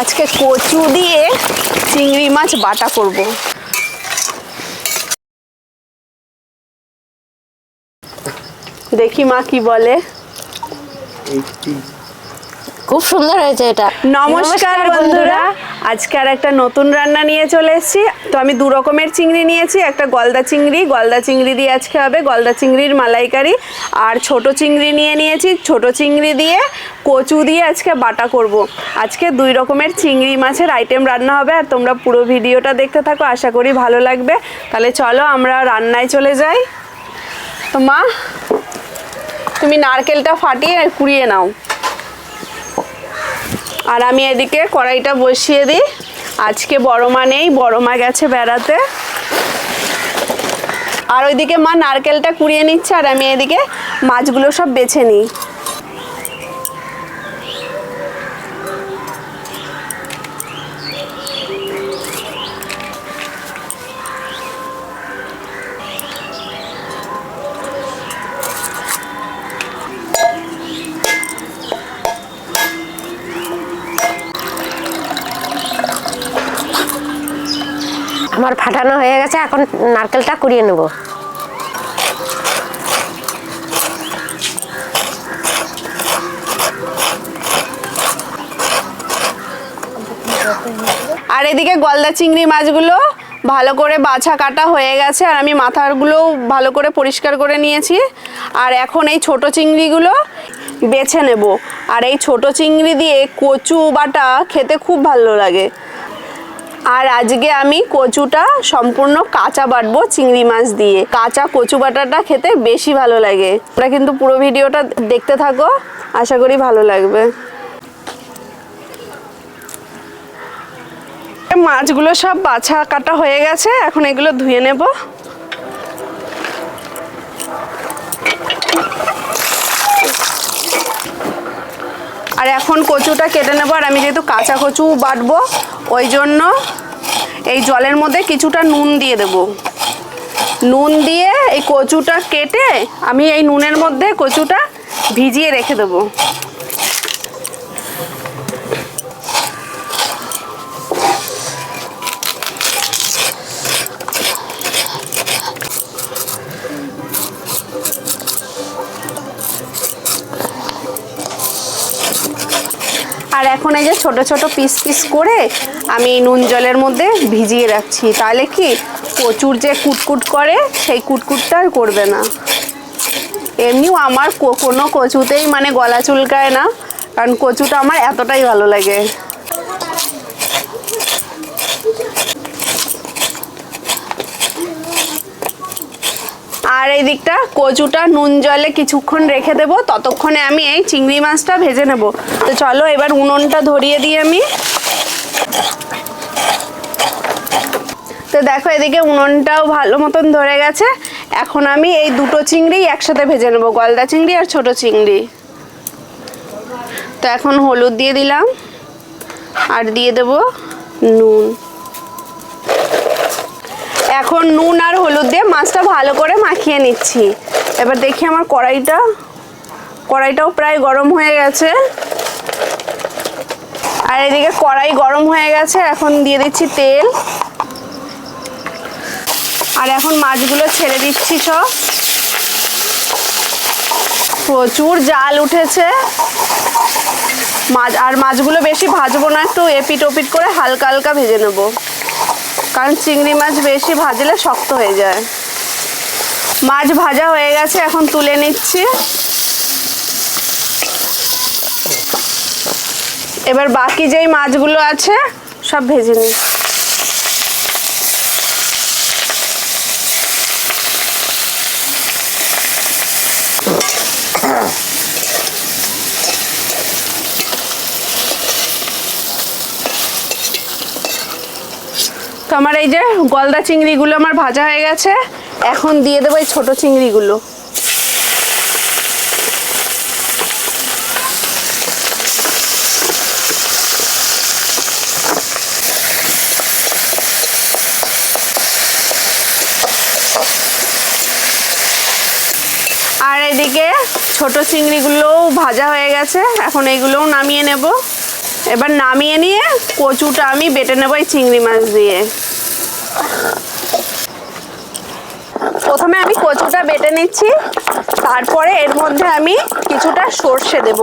আজকে কচু দিয়ে চিংড়ি মাছ বাটা করব। দেখি মা কি বলে। খুব সুন্দর হয়েছে এটা। নমস্কার বন্ধুরা। আজকে আর একটা নতুন রান্না নিয়ে চলে এসেছি। তো আমি দু রকমের চিংড়ি নিয়েছি একটা গলদা চিংড়ি। গলদা চিংড়ি দিয়ে আজকে হবে গলদা চিংড়ির মালাইকারি। আর ছোট চিংড়ি নিয়ে নিয়েছি। ছোট চিংড়ি দিয়ে কচু দিয়ে আজকে বাটা করব। আজকে দুই রকমের চিংড়ি মাছের আইটেম রান্না হবে আর তোমরা পুরো ভিডিওটা দেখতে থাকো, আশা করি ভালো লাগবে। তাহলে চলো আমরা রান্নায় চলে যাই। তো মা, তুমি নারকেলটা ফাটিয়ে কুড়িয়ে নাও। আর আমি এদিকে কড়াইটা বসিয়ে দিই। আজকে বড় মা নেই, বড় মা গেছে বেড়াতে। আর ওইদিকে মা নারকেলটা কুড়িয়ে নিচ্ছে আর আমি এদিকে মাছগুলো সব বেছে নিই। আমার ফাটানো হয়ে গেছে, এখন নারকেলটা কুড়িয়ে নেব। আর এদিকে গলদা চিংড়ি মাছগুলো ভালো করে বাছা কাটা হয়ে গেছে, আর আমি মাথাগুলোও ভালো করে পরিষ্কার করে নিয়েছি। আর এখন এই ছোট চিংড়িগুলো বেছে নেব। আর এই ছোট চিংড়ি দিয়ে কচু বাটা খেতে খুব ভালো লাগে। আর আজকে আমি কচুটা সম্পূর্ণ কাঁচা বাটবো চিংড়ি মাছ দিয়ে। কাঁচা কচু বাটাটা খেতে বেশি ভালো লাগে। তোমরা কিন্তু পুরো ভিডিওটা দেখতে থাকো, আশা করি ভালো লাগবে। মাছগুলো সব বাছা কাটা হয়ে গেছে, এখন এগুলো ধুয়ে নেব। আর এখন কচুটা কেটে নেব আর আমি যেহেতু কাঁচা কচু বাটবো, ওই জন্য এই জলের মধ্যে কিছুটা নুন দিয়ে দেব। নুন দিয়ে এই কচুটা কেটে আমি এই নুনের মধ্যে কচুটা ভিজিয়ে রেখে দেবো। আর এখন এই যে ছোট ছোট পিস পিস করে আমি নুন জলের মধ্যে ভিজিয়ে রাখছি। তাহলে কি কচুর যে কুটকুট করে, সেই কুটকুটটা আর করবে না। এমনিও আমার কোনো কচুতেই মানে গলা চুলকায় না, কারণ কচুটা আমার এতটাই ভালো লাগে। আর এই দিকটা কচুটা নুন জলে কিছুক্ষণ রেখে দেবো। ততক্ষণে আমি এই চিংড়ি মাছটা ভেজে নেব। তো চলো এবার উনুনটা ধরিয়ে দিই আমি। তো দেখো এদিকে উনুনটাও ভালো মতন ধরে গেছে। এখন আমি এই দুটো চিংড়ি একসাথে ভেজে নেব, গলদা চিংড়ি আর ছোট চিংড়ি। তো এখন হলুদ দিয়ে দিলাম। আর দিয়ে দেবো নুন। এখন নুন আর হলুদ দিয়ে মাছটা ভালো করে মাখিয়ে নিচ্ছি। এবার দেখি আমার কড়াইটা। কড়াইটাও প্রায় গরম হয়ে গেছে। আর এদিকে কড়াই গরম হয়ে গেছে, এখন দিয়ে দিচ্ছি তেল। আর এখন মাছগুলো ছেড়ে দিচ্ছি সব। প্রচুর জাল উঠেছে। মাছ, আর মাছগুলো বেশি ভাজবো না, একটু এপিট ওপিট করে হালকা হালকা ভেজে নেব। কারণ চিংড়ি মাছ বেশি ভাজলে শক্ত হয়ে যায়। মাছ ভাজা হয়ে গেছে, এখন তুলে নিচ্ছি। এবার বাকি যেই মাছগুলো আছে, সব ভেজে নিই তো আমার এই যে গলদা চিংড়িগুলো আমার ভাজা হয়ে গেছে, এখন দিয়ে দেবো এই ছোটো চিংড়িগুলো। আর এদিকে ছোট চিংড়িগুলোও ভাজা হয়ে গেছে, এখন এইগুলোও নামিয়ে নেব। এবার নামিয়ে নিয়ে কচুটা আমি বেটে নেব এই চিংড়ি মাছ দিয়ে। প্রথমে আমি কচুটা বেটে নিচ্ছি, তারপরে এর মধ্যে আমি কিছুটা সর্ষে দেব।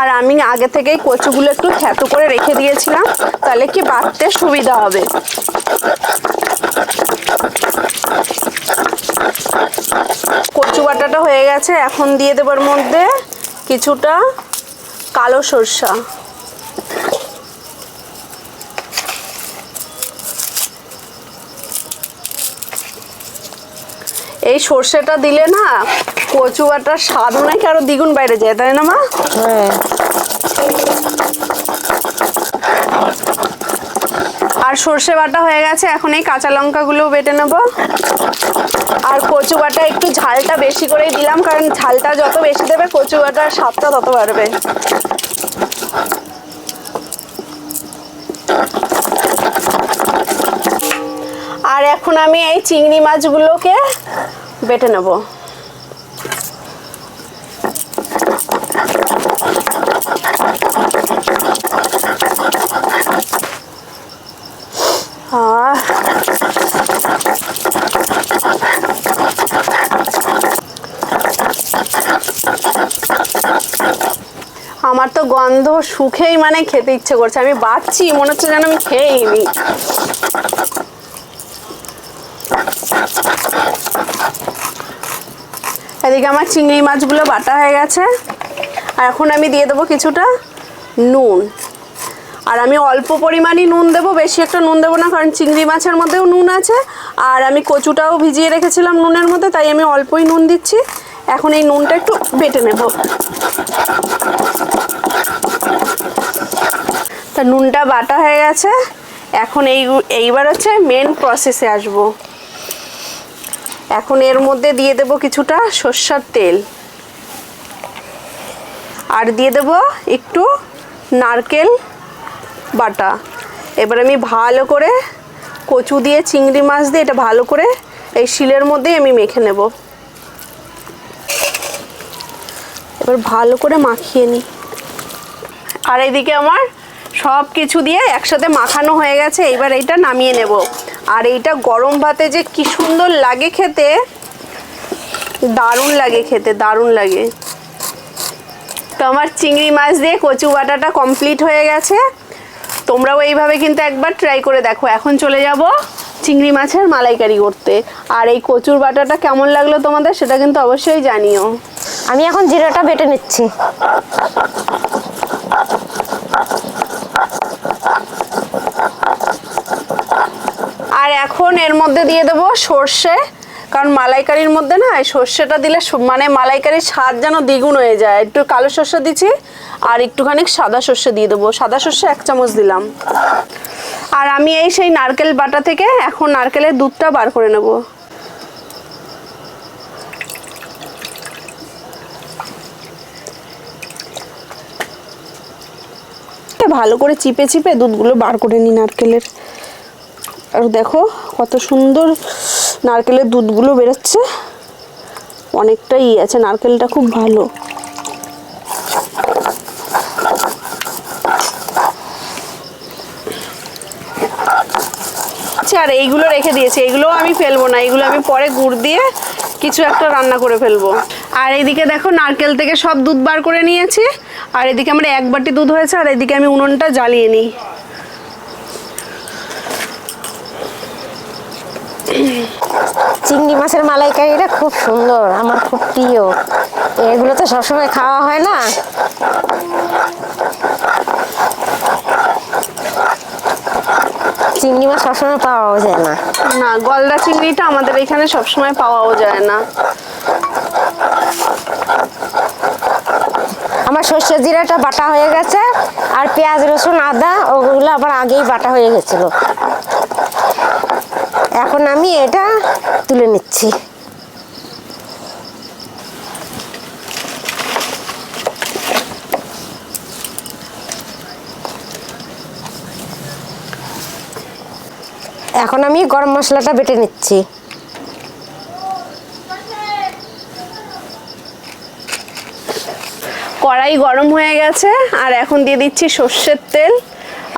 আর আমি আগে থেকেই কচুগুলো একটু থ্যাতো করে রেখে দিয়েছিলাম, তাহলে কি বাটতে সুবিধা হবে? কচু বাটাটা হয়ে গেছে, এখন দিয়ে দেবার মধ্যে কিছুটা কালো সরষা। সর্ষেটা দিলে না কচু বাটার স্বাদ নাকি আরও দ্বিগুণ বাইরে যায় তাই না মা? হ্যাঁ। আর সর্ষে বাটা হয়ে গেছে এখন এই কাঁচা লঙ্কাগুলো বেটে নেব। আর কচু বাটা একটু ঝালটা বেশি করেই দিলাম কারণ ঝালটা যত বেশি দেবে কচু বাটার স্বাদটা তত বাড়বে। আর এখন আমি এই চিংড়ি মাছগুলোকে বেটে নেব। আমার তো গন্ধ সুখেই মানে খেতে ইচ্ছে করছে। আমি বাড়ছি মনে হচ্ছে যেন আমি খেয়েই নি। এদিকে আমার চিংড়ি মাছগুলো বাটা হয়ে গেছে। আর এখন আমি দিয়ে দেবো কিছুটা নুন। আর আমি অল্প পরিমাণই নুন দেবো, বেশি একটা নুন দেবো না, কারণ চিংড়ি মাছের মধ্যেও নুন আছে। আর আমি কচুটাও ভিজিয়ে রেখেছিলাম নুনের মধ্যে, তাই আমি অল্পই নুন দিচ্ছি। এখন এই নুনটা একটু বেটে নেব। তা নুনটা বাটা হয়ে গেছে। এখন এই, এইবার হচ্ছে মেন প্রসেসে আসব। এখন এর মধ্যে দিয়ে দেব কিছুটা সর্ষার তেল। আর দিয়ে দেব একটু নারকেল বাটা। এবার আমি ভালো করে কচু দিয়ে চিংড়ি মাছ দিয়ে এটা ভালো করে এই শিলের মধ্যেই আমি মেখে নেব। এবার ভালো করে মাখিয়ে নিই। আর এইদিকে আমার সব কিছু দিয়ে একসাথে মাখানো হয়ে গেছে, এইবার এইটা নামিয়ে নেব। আর এইটা গরম ভাতে যে কি সুন্দর লাগে খেতে, দারুণ লাগে খেতে, দারুণ লাগে। তো আমার চিংড়ি মাছ দিয়ে কচু বাটাটা কমপ্লিট হয়ে গেছে। তোমরাও এইভাবে কিন্তু একবার ট্রাই করে দেখো। এখন চলে যাব চিংড়ি মাছের মালাইকারি করতে। আর এই কচুর বাটাটা কেমন লাগল তোমাদের সেটা কিন্তু অবশ্যই জানিও। আমি এখন জিরাটা বেটে নিচ্ছি। আর এখন এর মধ্যে দিয়ে দেবো সর্ষে, কারণ মালাইকারির মধ্যে না সর্ষেটা দিলে মানে মালাইকারির স্বাদ যেন দ্বিগুণ হয়ে যায়। একটু কালো সর্ষে দিচ্ছি, আর একটুখানি সাদা সর্ষে দিয়ে দেবো। সাদা সর্ষে এক চামচ দিলাম। আর আমি এই সেই নারকেল বাটা থেকে এখন নারকেলের দুধটা বার করে নেব। ভালো করে চিপে চিপে দুধগুলো বার করে নিই নারকেলের। আর দেখো কত সুন্দর নারকেলের দুধগুলো বেরোচ্ছে। অনেকটাই আছে নারকেলটা খুব ভালো। আচ্ছা, আর এইগুলো রেখে দিয়েছি। এইগুলো আমি ফেলব না এইগুলো আমি পরে গুড় দিয়ে কিছু একটা রান্না করে ফেলব। আর এদিকে দেখো নারকেল থেকে সব দুধ বার করে নিয়েছি। আর এদিকে আমার এক বাটি দুধ হয়েছে আর এদিকে আমি উনুনটা জ্বালিয়ে নিই চিংড়ি মাছের মালাইকারিটা খুব সুন্দর আমার খুব প্রিয়। এগুলো তো সবসময় খাওয়া হয় না? চিংড়ি মাছ সবসময় পাওয়াও যায় না। না গলদা চিংড়িটা আমাদের এখানে সবসময় পাওয়াও যায় না। আমার সর্ষে জিরাটা বাটা হয়ে গেছে আর পেঁয়াজ রসুন আদা ওগুলো আবার আগেই বাটা হয়ে গেছিল। এখন আমি এটা তুলে নিচ্ছি। এখন আমি গরম মশলাটা বেটে নিচ্ছি। কড়াই গরম হয়ে গেছে, আর এখন দিয়ে দিচ্ছি সর্ষের তেল।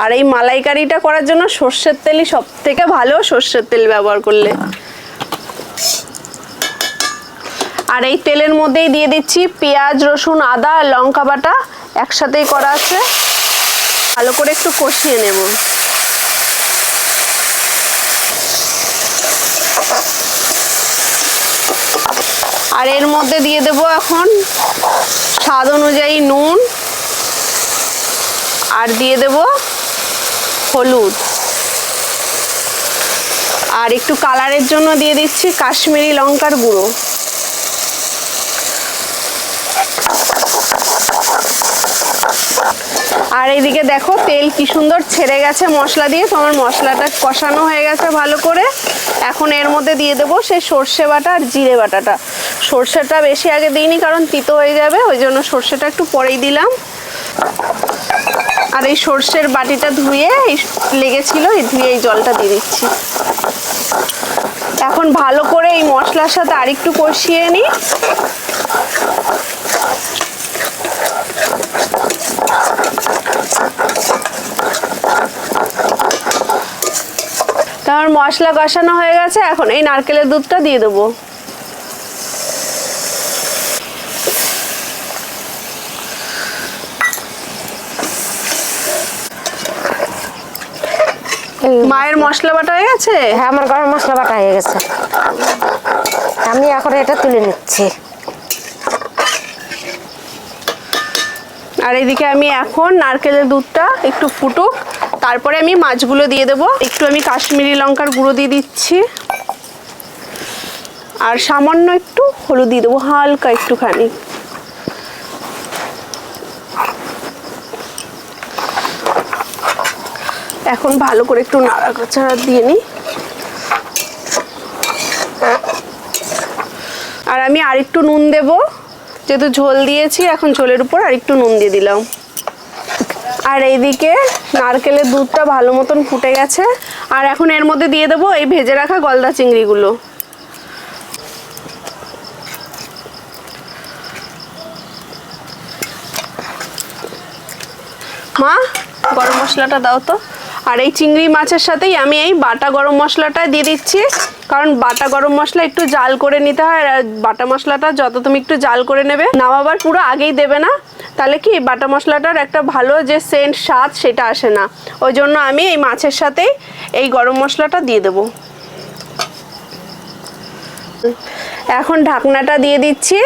আর এই মালাইকারিটা করার জন্য সর্ষের তেলই সব থেকে ভালো, সর্ষের তেল ব্যবহার করলে। আর এই তেলের মধ্যেই দিয়ে দিচ্ছি পেঁয়াজ, রসুন, আদা আর লঙ্কা বাটা একসাথেই করা আছে। ভালো করে একটু কষিয়ে নেব। আর এর মধ্যে দিয়ে দেব এখন স্বাদ অনুযায়ী নুন আর দিয়ে দেব হলুদ। আর একটু কালারের জন্য দিয়ে দিচ্ছি কাশ্মীরি লঙ্কার গুঁড়ো। আর এইদিকে দেখো তেল কি সুন্দর ছেড়ে গেছে মশলা দিয়ে। তোমার মশলাটা কষানো হয়ে গেছে ভালো করে। এখন এর মধ্যে দিয়ে দেবো সেই সর্ষে বাটা আর জিরে বাটাটা। সর্ষেটা বেশি আগে দিইনি কারণ তিতো হয়ে যাবে, ওই জন্য সর্ষেটা একটু পরেই দিলাম। আর এই সর্ষের বাটিটা ধুয়ে এই লেগেছিল, এই ধুয়ে এই জলটা দিয়ে দিচ্ছি। এখন ভালো করে এই মশলার সাথে আরেকটু কষিয়ে নিই। তারপর মশলা কষানো হয়ে গেছে এখন এই নারকেলের দুধটা দিয়ে দেবো। মায়ের মশলা বাটা হয়ে গেছে? হ্যাঁ আমার গরম মশলা বাটা হয়ে গেছে। আমি এখন এটা তুলে নিচ্ছি। আর এদিকে আমি এখন নারকেলের দুধটা একটু ফুটুক। তারপরে আমি মাছগুলো দিয়ে দেবো। একটু আমি কাশ্মীরি লঙ্কার গুঁড়ো দিয়ে দিচ্ছি। আর সামান্য একটু হলুদ দিয়ে দেবো, হালকা একটুখানি। এখন ভালো করে একটু নাড়াচাড়া দিয়ে নিই। আর আমি আরেকটু নুন দেব। যেহেতু ঝোল দিয়েছি, এখন ঝোলের উপর আরেকটু নুন দিয়ে দিলাম। আর এইদিকে নারকেলের দুধটা ভালো মতন ফুটে গেছে। আর এখন এর মধ্যে দিয়ে দেবো এই ভেজে রাখা গলদা চিংড়িগুলো। মা, গরম মশলাটা দাও তো। আর এই চিংড়ি মাছের সাথেই আমি এই বাটা গরম মশলাটা দিয়ে দিচ্ছি। কারণ বাটা গরম মশলা একটু জাল করে নিতে হয় আর বাটা মশলাটা যত তুমি একটু জাল করে নেবে নামাবার পুরো আগেই দেবে না। তাহলে কি বাটা মশলাটার একটা ভালো যে সেন্ট স্বাদ সেটা আসে না। ওই জন্য আমি এই মাছের সাথেই এই গরম মশলাটা দিয়ে দেবো। এখন ঢাকনাটা দিয়ে দিচ্ছি,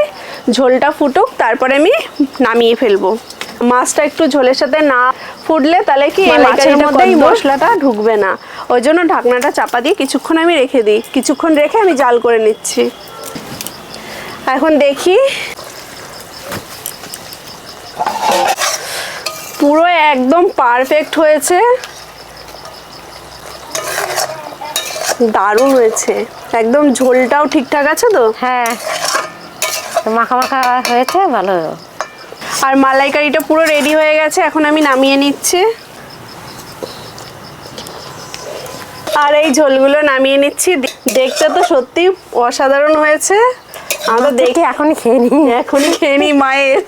ঝোলটা ফুটুক, তারপরে আমি নামিয়ে ফেলব। মাছটা একটু ঝোলের সাথে না ফুটলে তাহলে কি এই মাছের মধ্যে এই মশলাটা ঢুকবে না। ওই জন্য ঢাকনাটা চাপা দিয়ে কিছুক্ষণ আমি রেখে দিই। কিছুক্ষণ রেখে আমি জাল করে নিচ্ছি। এখন দেখি পুরো একদম পারফেক্ট হয়েছে। দারুণ হয়েছে। একদম ঝোলটাও ঠিকঠাক আছে তো? হ্যাঁ। মাখা মাখা হয়েছে ভালো। আর মালাইকারিটা পুরো রেডি হয়ে গেছে এখন আমি নামিয়ে নিচ্ছি। আর এই ঝোলগুলো নামিয়ে নিচ্ছি। দেখতে তো সত্যি অসাধারণ হয়েছে। আমরা দেখে দেখে এখনই খেয়ে নিই। এখনই খেয়ে নিই মায়ের।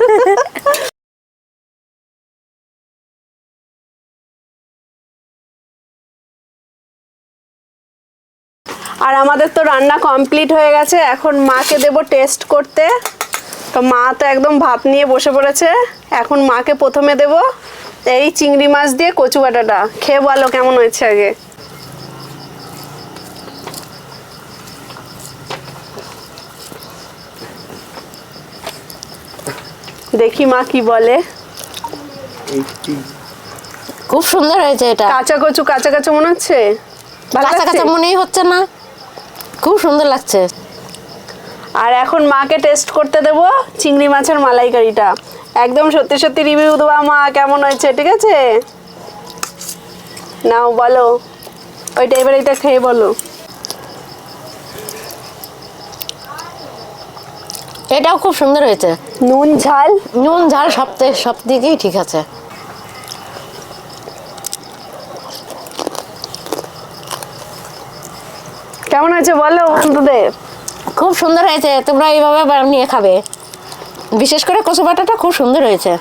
আর আমাদের তো রান্না কমপ্লিট হয়ে গেছে। এখন মাকে দেব টেস্ট করতে। তো মা তো একদম ভাপ নিয়ে বসে পড়েছে। এখন মাকে প্রথমে দেব এই চিংড়ি মাছ দিয়ে কচু বাটাটা। খেয়ে বলো কেমন হয়েছে আগে? দেখি মা কি বলে। খুব সুন্দর হয়েছে এটা। কাঁচা কচু কাঁচা কাঁচা মনে হচ্ছে? কাঁচা কাঁচা মনেই হচ্ছে না। খুব সুন্দর লাগছে। আর এখন মাকে টেস্ট করতে দেব চিংড়ি মাছের মালাইকারিটা। একদম সত্যি সত্যি রিভিউ দেবো। মা কেমন হয়েছে? ঠিক আছে? নাও বলো। ওইটা এবার এটা খেয়ে বলো। এটাও খুব সুন্দর হয়েছে। নুন ঝাল? নুন ঝাল সব থেকে- সব দিকেই ঠিক আছে। কেমন হয়েছে বলো বন্ধুদের? খুব সুন্দর হয়েছে। তোমরা এইভাবে নিয়ে খাবে। বিশেষ করে কচু বাটাটা খুব সুন্দর হয়েছে।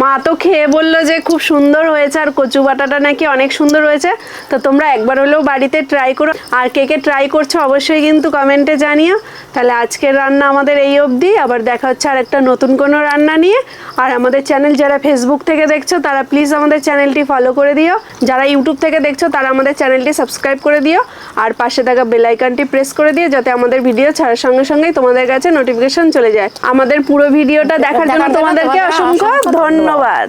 মা তো খেয়ে বলল যে খুব সুন্দর হয়েছে আর কচু বাটাটা নাকি অনেক সুন্দর হয়েছে। তো তোমরা একবার হলেও বাড়িতে ট্রাই করো। আর কে কে ট্রাই করছ অবশ্যই কিন্তু কমেন্টে জানিও। তাহলে আজকের রান্না আমাদের এই অবধি। আবার দেখা হচ্ছে আর একটা নতুন কোনো রান্না নিয়ে। আর আমাদের চ্যানেল যারা ফেসবুক থেকে দেখছ, তারা প্লিজ আমাদের চ্যানেলটি ফলো করে দিও। যারা ইউটিউব থেকে দেখছ, তারা আমাদের চ্যানেলটি সাবস্ক্রাইব করে দিও। আর পাশে থাকা বেলাইকানটি প্রেস করে দিও, যাতে আমাদের ভিডিও ছাড়ার সঙ্গে সঙ্গেই তোমাদের কাছে নোটিফিকেশন চলে যায়। আমাদের পুরো ভিডিওটা দেখার জন্য তোমাদেরকে অসংখ্য অসংখ্য ধন্যবাদ।